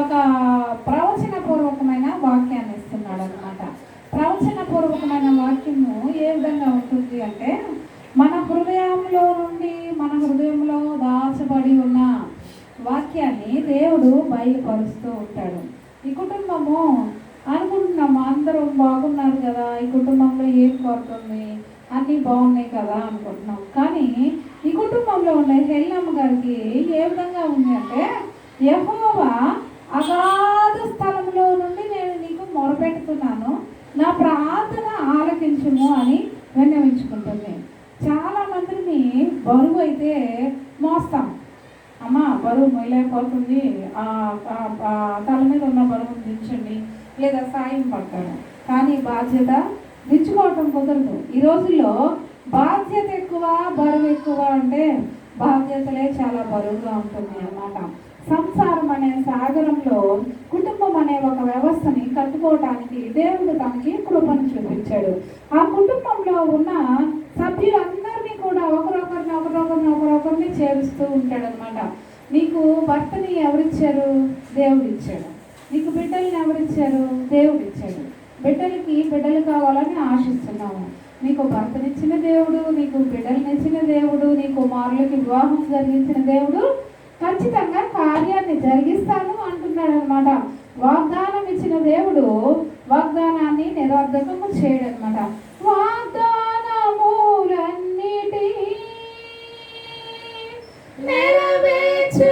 ఒక ప్రవచన పూర్వకమైన వాక్యాన్ని ఇస్తున్నాడు అనమాట ప్రవచన పూర్వకమైన వాక్యము ఏ విధంగా ఉంటుంది అంటే మన హృదయంలో నుండి మన హృదయంలో దాచబడి ఉన్న వాక్యాన్ని దేవుడు బయలుపరుస్తూ ఉంటాడు. ఈ కుటుంబము అనుకుంటున్నాము అందరూ బాగున్నారు కదా ఈ కుటుంబంలో ఏం కోరుతుంది అన్నీ బాగున్నాయి కదా అనుకుంటున్నాం. కానీ ఈ కుటుంబంలో ఉండే హెల్లమ్మ గారికి ఏ విధంగా ఉంది అంటే యహోవా అగాధ స్థలంలో నుండి నేను నీకు మొరపెడుతున్నాను నా ప్రార్థన ఆలకించుము అని విన్నవించుకుంటుంది. చాలా మందిని బరువు అయితే మోస్తాం. అమ్మ బరువు మొయలేకపోతుంది తల మీద ఉన్న బరువు దించండి. లేదా సాయం పడతాడు. కానీ బాధ్యత దించుకోవటం కుదరదు. ఈ రోజుల్లో బాధ్యత ఎక్కువ బరువు ఎక్కువ అంటే బాధ్యతలే చాలా బరువుగా ఉంటుంది అన్నమాట సంసారం అనే సాగరంలో కుటుంబం అనే ఒక వ్యవస్థని కట్టుకోవటానికి దేవుడు తనకి కృపను చూపించాడు. ఆ కుటుంబంలో ఉన్న సభ్యులందరినీ కూడా ఒకరొకరిని ఒకరొకరిని ఒకరొకరిని చేరుస్తూ ఉంటాడు అనమాట నీకు భర్తని ఎవరిచ్చారు? దేవుడు ఇచ్చాడు నీకు బిడ్డల్ని ఎవరిచ్చారు? దేవుడు ఇచ్చాడు బిడ్డలకి బిడ్డలు కావాలని ఆశిస్తున్నాము. నీకు భర్తనిచ్చిన దేవుడు నీకు బిడ్డలనిచ్చిన దేవుడు నీ కుమారులకి వివాహం జరిగించిన దేవుడు ఖచ్చితంగా కార్యాన్ని జరిగిస్తాను అంటున్నాడు అనమాట వాగ్దానం ఇచ్చిన దేవుడు వాగ్దానాన్ని నిరర్ధకము చేయడం అనమాట వాగ్దానములన్నిటి నెరవేర్చు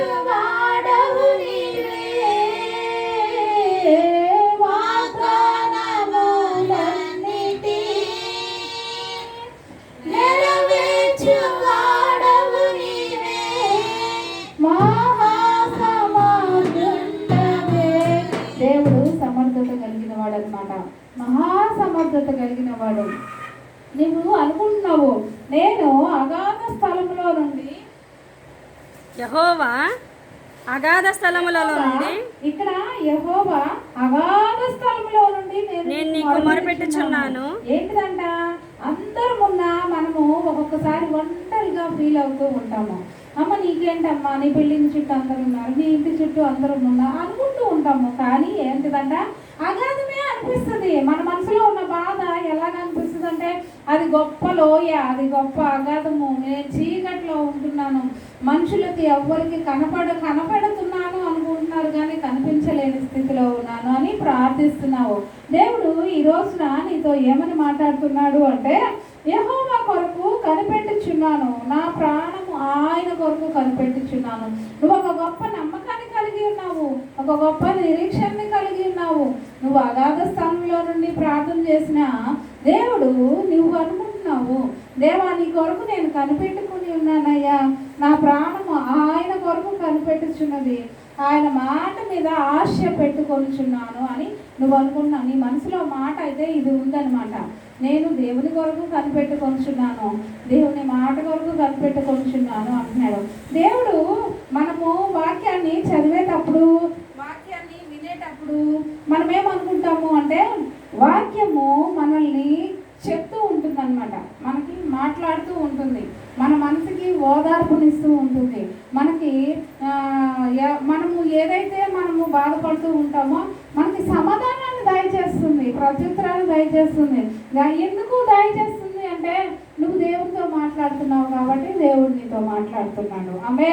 మహాసమర్థత కలిగిన వాడు. నువ్వు అనుకుంటున్నావు నేను అగాధ స్థలంలో నుండి యహోవా అగాధ స్థలములలో నుండి ఇక్కడ యెహోవా అగాధ స్థలంలో నుండి నేను నీకు మొరపెట్టుచున్నాను. ఏంటిదంట? అందరమున్నా మనము ఒక్కొక్కసారి ఒంటరిగా ఫీల్ అవుతూ ఉంటాము. అమ్మ నీకేంటమ్మా? నీ బిల్డింగ్ చుట్టూ అందరు ఉన్నారు. నీ ఇంటి చుట్టూ అందరూ ఉన్నారు అనుకుంటూ ఉంటాము. కానీ ఏంటిదంట? అగాధమే అనిపిస్తుంది. మన మనసులో ఉన్న బాధ ఎలాగ అనిపిస్తుంది అంటే అది గొప్ప లోయ అది గొప్ప అగాధము. నేను చీకట్లో ఉంటున్నాను. మనుషులకి ఎవ్వరికి కనపడ కనపడుతున్నాను అనుకుంటున్నారు కానీ కనిపించలేని స్థితిలో ఉన్నాను అని ప్రార్థిస్తున్నావు. దేవుడు ఈ రోజున నీతో ఏమని మాట్లాడుతున్నాడు అంటే యహోవా కొరకు కనిపెట్టుచున్నాను. నా ప్రాణము ఆయన కొరకు కనిపెట్టుచున్నాను. నువ్వు ఒక గొప్ప నమ్మకాన్ని కలిగి ఉన్నావు. ఒక గొప్ప నిరీక్షణ నువ్వు అగాధ స్థలంలో నుండి ప్రార్థన చేసిన దేవుడు నువ్వు అనుకుంటున్నావు. దేవా నీ కొరకు నేను కనిపెట్టుకుని ఉన్నానయ్యా. నా ప్రాణము ఆయన కొరకు కనిపెట్టుచున్నది. ఆయన మాట మీద ఆశ పెట్టుకొనుచున్నాను అని నువ్వు అనుకుంటున్నావు. నీ మనసులో మాట అయితే ఇది ఉందన్నమాట. నేను దేవుని కొరకు కనిపెట్టుకొనుచున్నాను. దేవుని మాట కొరకు కనిపెట్టుకొనుచున్నాను అంటున్నాడు. దేవుడు మనము వాక్యాన్ని చదివేటప్పుడు వినేటప్పుడు మనం ఏమనుకుంటాము అంటే వాక్యము మనల్ని చెప్తూ ఉంటుంది అనమాట మనకి మాట్లాడుతూ ఉంటుంది. మన మనసుకి ఓదార్పునిస్తూ ఉంటుంది. మనకి మనము ఏదైతే మనము బాధపడుతూ ఉంటామో మనకి సమాధానాన్ని దయచేస్తుంది. ప్రత్యుత్తరాన్ని దయచేస్తుంది. ఎందుకు దయచేస్తుంది అంటే నువ్వు దేవుడితో మాట్లాడుతున్నావు కాబట్టి దేవుడు నీతో మాట్లాడుతున్నాడు. ఆమె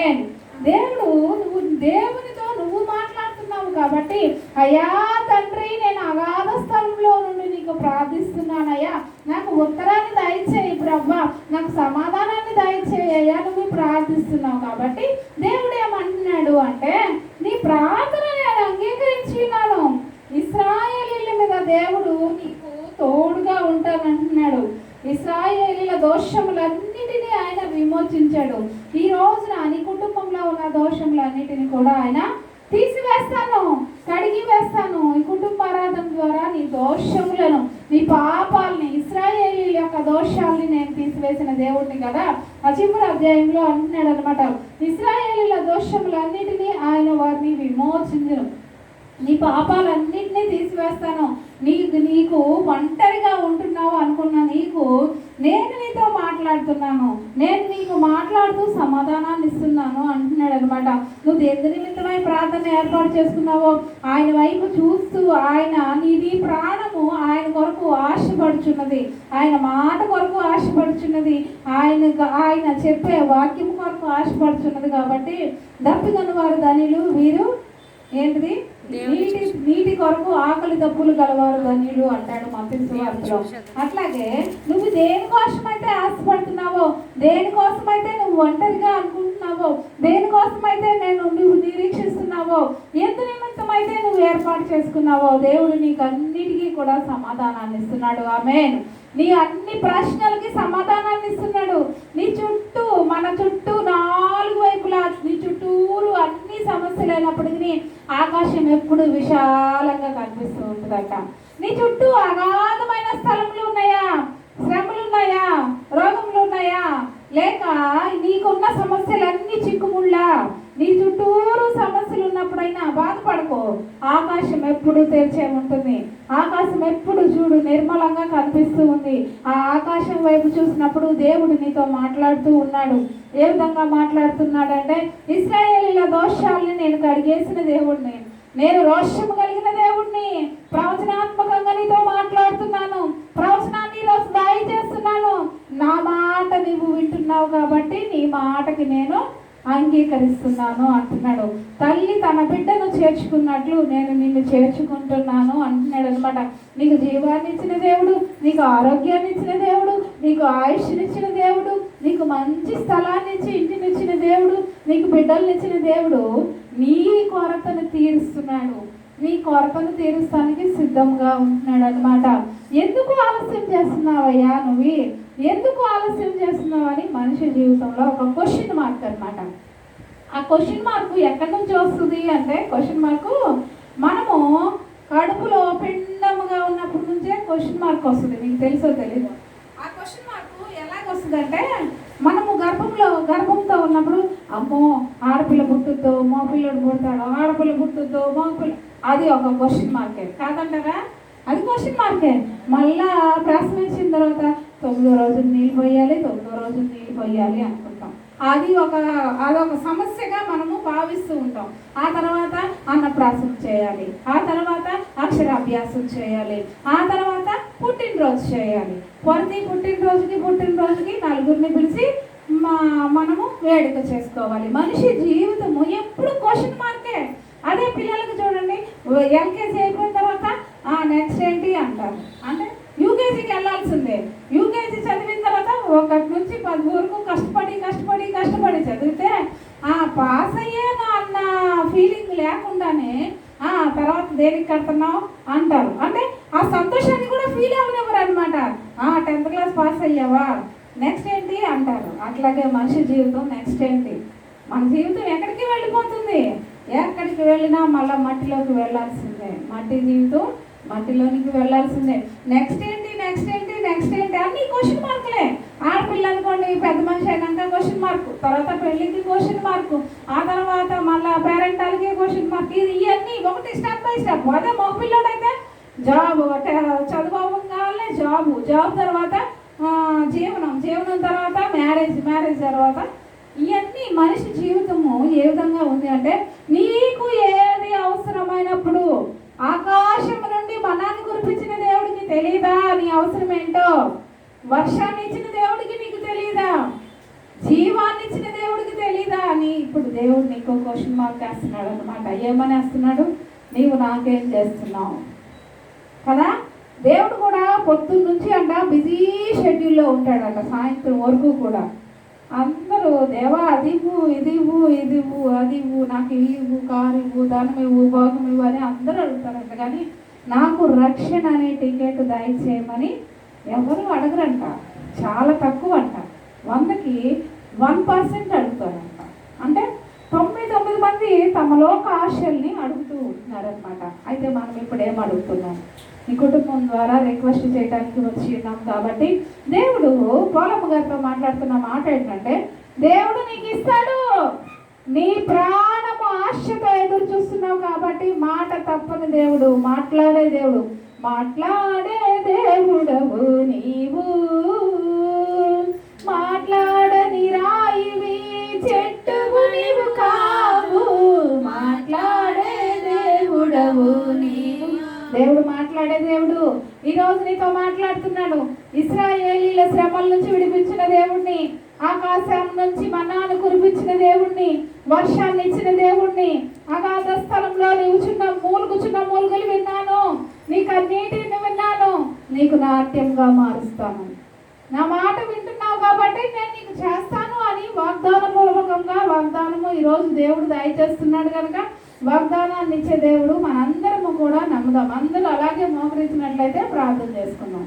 దేవుడు నువ్వు దేవునితో నువ్వు మాట్లాడుతున్నావు కాబట్టి అయ్యా తండ్రి నేను అగాధ స్థలంలో నుండి నీకు ప్రార్థిస్తున్నానయ్యా. నాకు ఉత్తరాన్ని దయచేయి బ్రహ్మ నాకు సమాధానాన్ని దయచేయి అయ్యా. నువ్వు ప్రార్థిస్తున్నావు కాబట్టి దేవుడు ఏమంటున్నాడు అంటే నీ ప్రార్థన నేను అంగీకరించినాను. ఇస్రాయేలీల మీద దేవుడు నీకు తోడుగా ఉంటానంటున్నాడు. ఇస్రాయేలీల దోషములన్నిటినీ ఆయన విమోచించాడు. ఈ రోజున నీ కుటుంబంలో ఉన్న దోషములన్నిటిని కూడా ఆయన తీసివేస్తాను కడిగి వేస్తాను ఈ కుటుంబారాధం ద్వారా నీ దోషములను నీ పాపాలని ఇస్రాయేలీల యొక్క దోషాలని నేను తీసివేసిన దేవుడిని కదా? ఆ అధ్యాయంలో అంటున్నాడు అనమాట ఇస్రాయేలీల దోషములన్నిటినీ ఆయన వారిని విమోచించను. నీ పాపాలన్నింటినీ తీసివేస్తాను. నీకు నీకు ఒంటరిగా ఉంటున్నావు అనుకున్న నీకు నేను నీతో మాట్లాడుతున్నాను. నేను నీకు మాట్లాడుతూ సమాధానాన్ని ఇస్తున్నాను అంటున్నాడు అనమాట నువ్వు దేని నిమిత్తమై ప్రార్థన ఏర్పాటు చేసుకున్నావో? ఆయన వైపు చూస్తూ ఆయన నీ నీ ప్రాణము ఆయన కొరకు ఆశపడుచున్నది. ఆయన మాట కొరకు ఆశపడుచున్నది. ఆయన ఆయన చెప్పే వాక్యం కొరకు ఆశపడుచున్నది కాబట్టి దప్పిగను వారు ధనిలు వీరు ఏంటిది? నీటి నీటి కొరకు ఆకలి దప్పులు గలవారు ధన్యులు అంటాడు మత్స్సువార్తలో అట్లాగే నువ్వు దేనికోసమైతే ఆశపడుతున్నావో దేనికోసమైతే నువ్వు ఒంటరిగా అనుకుంటున్నావో దేనికోసమైతే నేను నువ్వు నిరీక్షిస్తున్నావో ఎందు నిమిత్తం అయితే నువ్వు ఏర్పాటు చేసుకున్నావో దేవుడు నీకు అన్నిటికీ కూడా సమాధానాన్ని ఇస్తున్నాడు. ఆమె నీ అన్ని ప్రశ్నలకి సమాధానాన్ని ఇస్తున్నాడు నీ చుట్టూ మన చుట్టూ నాలుగు వైపులా నీ చుట్టూరు అన్ని సమస్యలు అయినప్పటికీ ఆకాశం ఎప్పుడు విశాలంగా కనిపిస్తూ ఉంటుందట నీ చుట్టూ అగాధమైన స్థలములు ఉన్నాయా శ్రమలు ఉన్నాయా రోగములు ఉన్నాయా లేక నీకున్న సమస్యలన్నీ చిక్కుముళ్ళా నీ చుట్టూరు సమస్యలు ఉన్నప్పుడైనా బాధపడకో. ఆకాశం ఎప్పుడు తెరిచే ఉంటుంది. ఆకాశం ఎప్పుడు చూడు నిర్మలంగా కనిపిస్తూ ఉంది. ఆ ఆకాశం వైపు చూసినప్పుడు దేవుడు నీతో మాట్లాడుతూ ఉన్నాడు. ఏ విధంగా మాట్లాడుతున్నాడంటే ఇస్రాయేలీల దోషాలని నేను కడిగేసిన దేవుడిని నేను రోషము కలిగిన దేవుణ్ణి. ప్రవచనాత్మకంగా నీతో మాట్లాడుతున్నాను. ప్రవచనాన్ని ఈరోజు చేస్తున్నాను నా మాట నీవు వింటున్నావు కాబట్టి నీ మాటకి నేను అంగీకరిస్తున్నాను అంటున్నాడు. తల్లి తన బిడ్డను చేర్చుకున్నట్లు నేను నిన్ను చేర్చుకుంటున్నాను అంటున్నాడు అనమాట నీకు జీవాన్ని ఇచ్చిన దేవుడు నీకు ఆరోగ్యాన్ని ఇచ్చిన దేవుడు నీకు ఆయుష్నిచ్చిన దేవుడు నీకు మంచి స్థలాన్ని ఇచ్చి ఇంటినిచ్చిన దేవుడు నీకు బిడ్డల్ని ఇచ్చిన దేవుడు నీ కొరతను తీరుస్తున్నాడు. నీ కొరతను తీరుస్తానికి సిద్ధంగా ఉంటున్నాడు అనమాట ఎందుకు ఆలస్యం చేస్తున్నావయ్యా నువ్వు? ఎందుకు ఆలస్యం చేస్తున్నావని మనిషి జీవితంలో ఒక క్వశ్చన్ మార్క్ అనమాట ఆ క్వశ్చన్ మార్క్ ఎక్కడి నుంచి వస్తుంది అంటే క్వశ్చన్ మార్కు మనము కడుపులో పిండముగా ఉన్నప్పటి నుంచే క్వశ్చన్ మార్క్ వస్తుంది. మీకు తెలుసో తెలీదు? ఆ క్వశ్చన్ మార్క్ ఎలాగొస్తుందంటే మనము గర్భంలో గర్భంతో ఉన్నప్పుడు అమ్మో ఆడపిల్ల పుట్టుద్దో మో పిల్లడు పుడతాడు ఆడపిల్ల పుట్టుద్దో మో పిల్ల అది ఒక క్వశ్చన్ మార్కే కాదంటారా? అది క్వశ్చన్ మార్కే మళ్ళా ప్రశ్నించిన తర్వాత తొమ్మిదో రోజు నీళ్ళు పోయాలి తొమ్మిదో రోజు నీళ్ళు పోయాలి అనుకుంటాం. అది ఒక అదొక సమస్యగా మనము భావిస్తూ ఉంటాం. ఆ తర్వాత అన్నప్రాసం చేయాలి. ఆ తర్వాత అక్షరాభ్యాసం చేయాలి. ఆ తర్వాత పుట్టినరోజు చేయాలి. ప్రతి పుట్టినరోజుకి పుట్టినరోజుకి నలుగురిని పిలిచి మా మనము వేడుక చేసుకోవాలి. మనిషి జీవితము ఎప్పుడు క్వశ్చన్ మార్కే అదే పిల్లలకి చూడండి. ఎల్కేజీ అయిపోయిన తర్వాత నెక్స్ట్ ఏంటి అంటారు? అంటే యూకేజీకి వెళ్ళాల్సిందే. యూకేజీ చదివిన తర్వాత ఒకటి నుంచి పది వరకు కష్టపడి కష్టపడి కష్టపడి చదివితే ఆ పాస్ అయ్యాను అన్న ఫీలింగ్ లేకుండానే ఆ తర్వాత దేనికి కడుతున్నావు అంటారు. అంటే ఆ సంతోషాన్ని కూడా ఫీల్ అవ్వనివ్వరు అనమాట ఆ టెన్త్ క్లాస్ పాస్ అయ్యావా? నెక్స్ట్ ఏంటి అంటారు. అట్లాగే మనిషి జీవితం నెక్స్ట్ ఏంటి? మన జీవితం ఎక్కడికి వెళ్ళిపోతుంది? ఎక్కడికి వెళ్ళినా మళ్ళీ మట్టిలోకి వెళ్ళాల్సిందే. మట్టి జీవితం మట్టిలోనికి వెళ్ళాల్సిందే. నెక్స్ట్ ఏంటి నెక్స్ట్ ఏంటి నెక్స్ట్ ఏంటి? అన్ని క్వశ్చన్ మార్కులే ఆడపిల్ల అనుకోండి పెద్ద మనిషి అయినాక క్వశ్చన్ మార్క్ తర్వాత పెళ్ళికి క్వశ్చన్ మార్క్ ఆ తర్వాత మళ్ళీ పేరెంటాలకి క్వశ్చన్ మార్క్ ఇది ఇవన్నీ ఒకటి స్టెప్ బై స్టెప్ అదే మగపిల్లడైతే జాబ్ చదువు కావాలనే జాబ్. జాబ్ తర్వాత జీవనం. జీవనం తర్వాత మ్యారేజ్ మ్యారేజ్ తర్వాత ఇవన్నీ మనిషి జీవితము ఏ విధంగా ఉంది అంటే నీకు ఏది అవసరమైనప్పుడు ఆకాశం నుండి మనాన్ని కురిపించిన దేవుడికి తెలియదా నీ అవసరం ఏంటో? వర్షాన్ని ఇచ్చిన దేవుడికి నీకు తెలియదా జీవాన్ని ఇచ్చిన దేవుడికి తెలియదా అని ఇప్పుడు దేవుడు నీకు క్వశ్చన్ మార్క్ వేస్తున్నాడు అనమాట ఏమనేస్తున్నాడు? నీవు నాకేం చేస్తున్నావు? కదా? దేవుడు కూడా పొద్దున్న నుంచి అంట బిజీ షెడ్యూల్లో ఉంటాడంట సాయంత్రం వరకు కూడా. అందరూ దేవా అది ఇవ్వు ఇది ఇవ్వు ఇది ఇవ్వు అది ఇవ్వు నాకు ఇల్లు ఇవ్వు కారు ఇవ్వు దానం ఇవ్వు భోగం ఇవ్వు అని అందరూ అడుగుతారంట. కానీ నాకు రక్షణ అనే టికెట్ దయచేయమని ఎవరు అడగరంట. చాలా తక్కువ అంట వందకి వన్ పర్సెంట్ అడుగుతారంట. అంటే తొంభై తొమ్మిది మంది తమ లోక ఆశల్ని అడుగుతూ ఉంటున్నారనమాట అయితే మనం ఇప్పుడు ఏం అడుగుతున్నాం? మీ కుటుంబం ద్వారా రిక్వెస్ట్ చేయడానికి వచ్చి ఉన్నాం కాబట్టి దేవుడు పోలమ్మ గారితో మాట్లాడుతున్న మాట ఏంటంటే దేవుడు నీకు ఇస్తాడు నీ ప్రాణము ఆశతో ఎదురు చూస్తున్నావు కాబట్టి మాట తప్పని దేవుడు మాట్లాడే దేవుడు మాట్లాడే దేవుడవు నీవు. మాట్లాడని రాయివి చెట్టు మాట్లాడే దేవుడు. ఈ రోజు నీతో మాట్లాడుతున్నాడు ఇస్రాయేలీల శ్రమల నుంచి విడిపించిన దేవుణ్ణి ఆకాశం నుంచి మన్నాను కురిపించిన దేవుణ్ణి వర్షాన్ని ఇచ్చిన దేవుణ్ణి అగాధ స్థలంలో నీవుచున్న మూలుగుచున్న మూలుగులు విన్నాను. నీకు అన్నిటిని విన్నాను. నీకు నాట్యంగా మారుస్తాను. నా మాట వింటున్నావు కాబట్టి నేను నీకు చేస్తాను అని వాగ్దాన పూర్వకంగా వాగ్దానము ఈరోజు దేవుడు దయచేస్తున్నాడు కనుక వాగ్దానాన్ని ఇచ్చే దేవుడు మనందరము కూడా నమ్ముదాం. అందరూ అలాగే మోకరించినట్లయితే ప్రార్థన చేసుకుందాం.